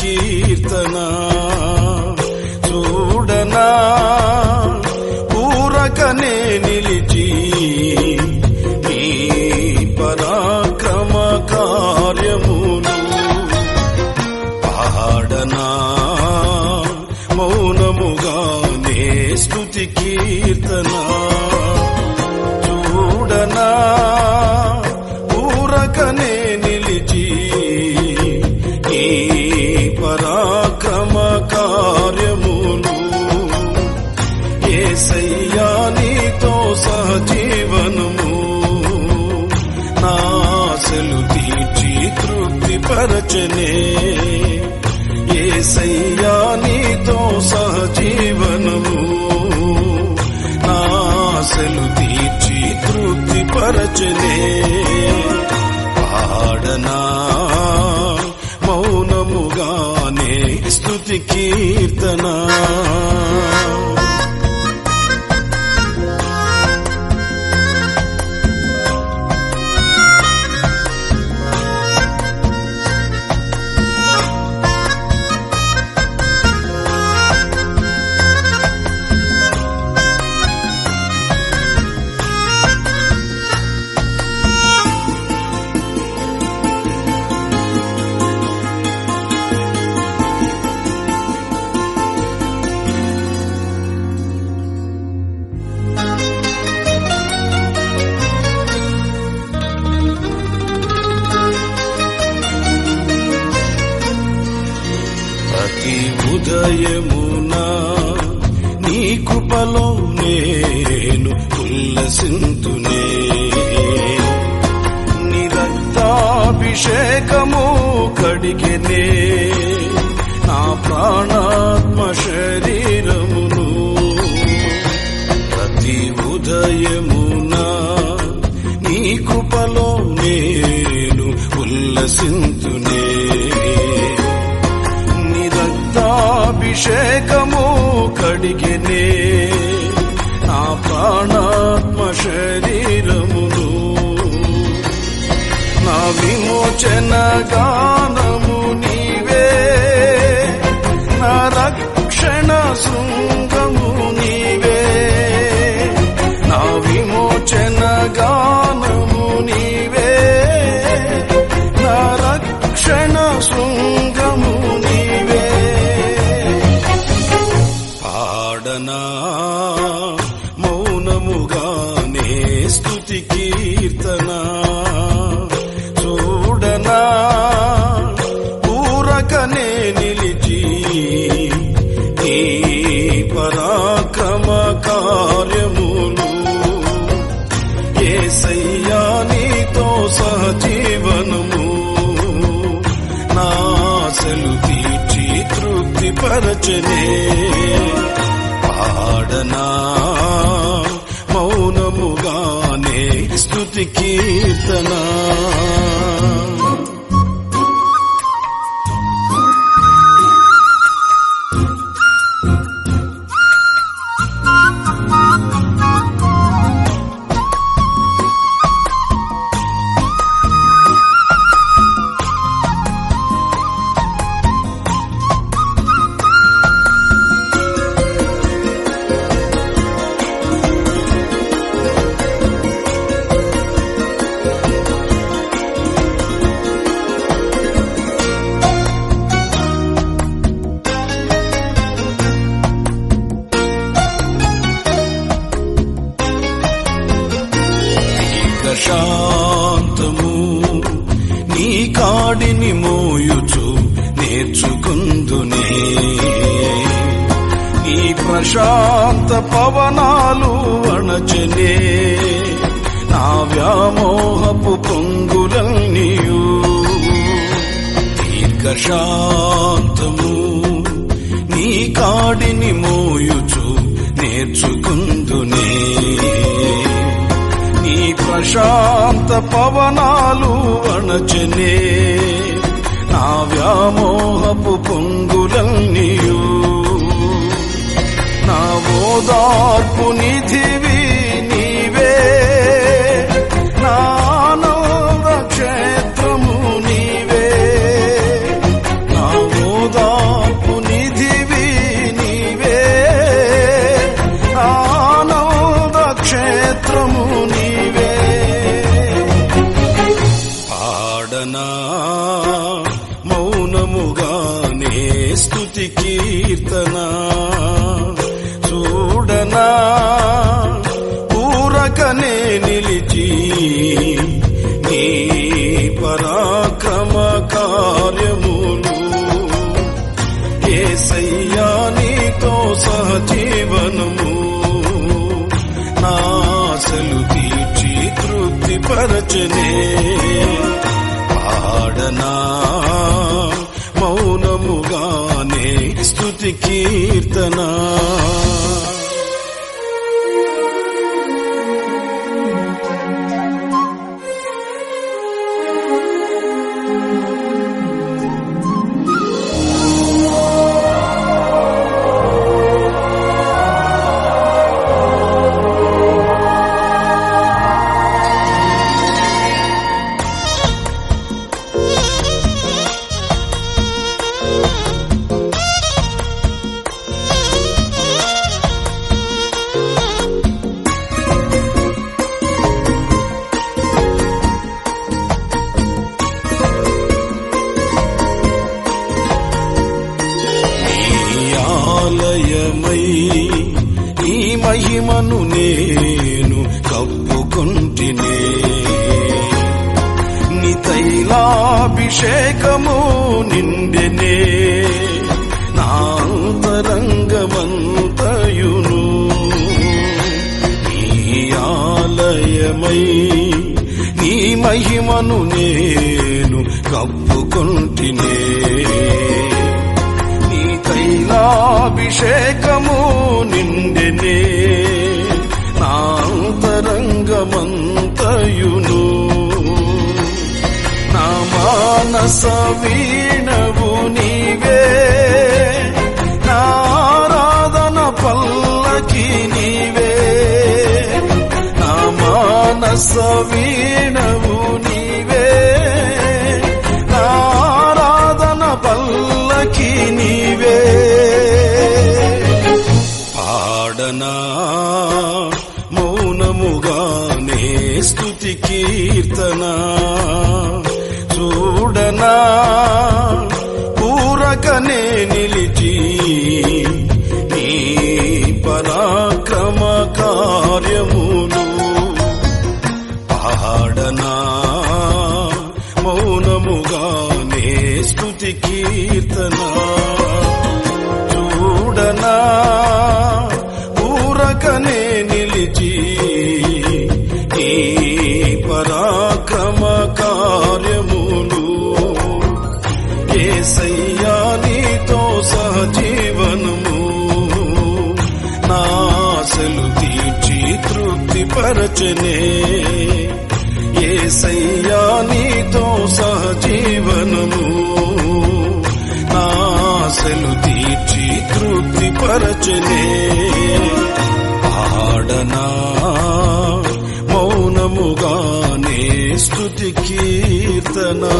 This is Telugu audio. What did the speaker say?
కీర్తన. చూడనా పూరకనే నిలిచి నీ పరాక్రమ కార్యమును పాడనా. మౌనముగానే స్తుతి కీర్తనా. పరచనే ఏసయ్యా నీతో సహజీవనము నాశలు తీర్చి తృప్తి పరచనే పాడనా మౌనముగానే స్తుతి కీర్తనా ఉల్లసింతునే నిరక్తాభిషేకము కడిగినే. నా ప్రాణాత్మ శరీరమును ప్రతి ఉదయమున నీ కృపలో నేను ఉల్లసింతునే నిరక్తాభిషేకము కడిగినే. ప్రాణాత్మ శరీరమును నా విమోచన గానము నీవే. నా రక్షణ శృంగము నీవే. నా విమోచన గానము నీవే. నా రక్షణ శృంగము నీవే. పాడనా మౌనముగానే స్థుతి కీర్తన. చూడనా ఊరకనే నిలిచి నీ పరాక్రమ కార్యములు. ఏసయ్యా నీతో సహజీవనము. నాశలు తీర్చి తృప్తి పరచనే పాడనా మౌనముగానే స్థుతి కీర్తనా. శాంతము నీ కాడిని మోయుచు నేర్చుకుందునే. నీ ప్రశాంత పవనాలు అణచనే. నా వ్యామోహపు పొంగులన్నీయు దీర్ఘశాంతము. నీ కాడిని మోయుచు నేర్చుకుందునే. ప్రశాంత పవనాలు అణచనే. నా వ్యామోహపు పొంగులన్నీయు. నా ఓదార్పు నిధివి పాడనా? మౌనముగానే స్తుతి కీర్తన? చూడనా? పూరకనే నిలిచి నీ పరాక్రమ కార్యములు. ఏసయ్యా నీతో సహజీవనము. నాసలు తీర్చి తృప్తి పరచనే స్తుతి కీర్తనా. నీలాభిషేకము నిండెనే. నాంతరంగమంతయును నీ ఆలయమై నీ మహిమను నేను కప్పుకుంటినే. నీ తైలాభిషేకము నిండెనే. నాంతరంగమంతయును మానస వీణవు నీవే నారాధన పల్లకి నీవే నా మానస వీణవు నీవే నారాధన పల్లకి నీవే పాడనా మౌనముగానే స్తుతి కీర్తనా చూడనా? పూరకనే నిలిచి నీ పరాక్రమ కార్యములు పాడనా? మౌనముగానే స్థుతి కీర్తన? చూడనా? పూరకనే నిలిచి నీ పరా తృప్తి పరచనే ఏసయ్యా నీతో సహజీవనము నాశలు తీర్చి తృప్తి పరచనే పాడనా మౌనముగానే స్తుతి కీర్తనా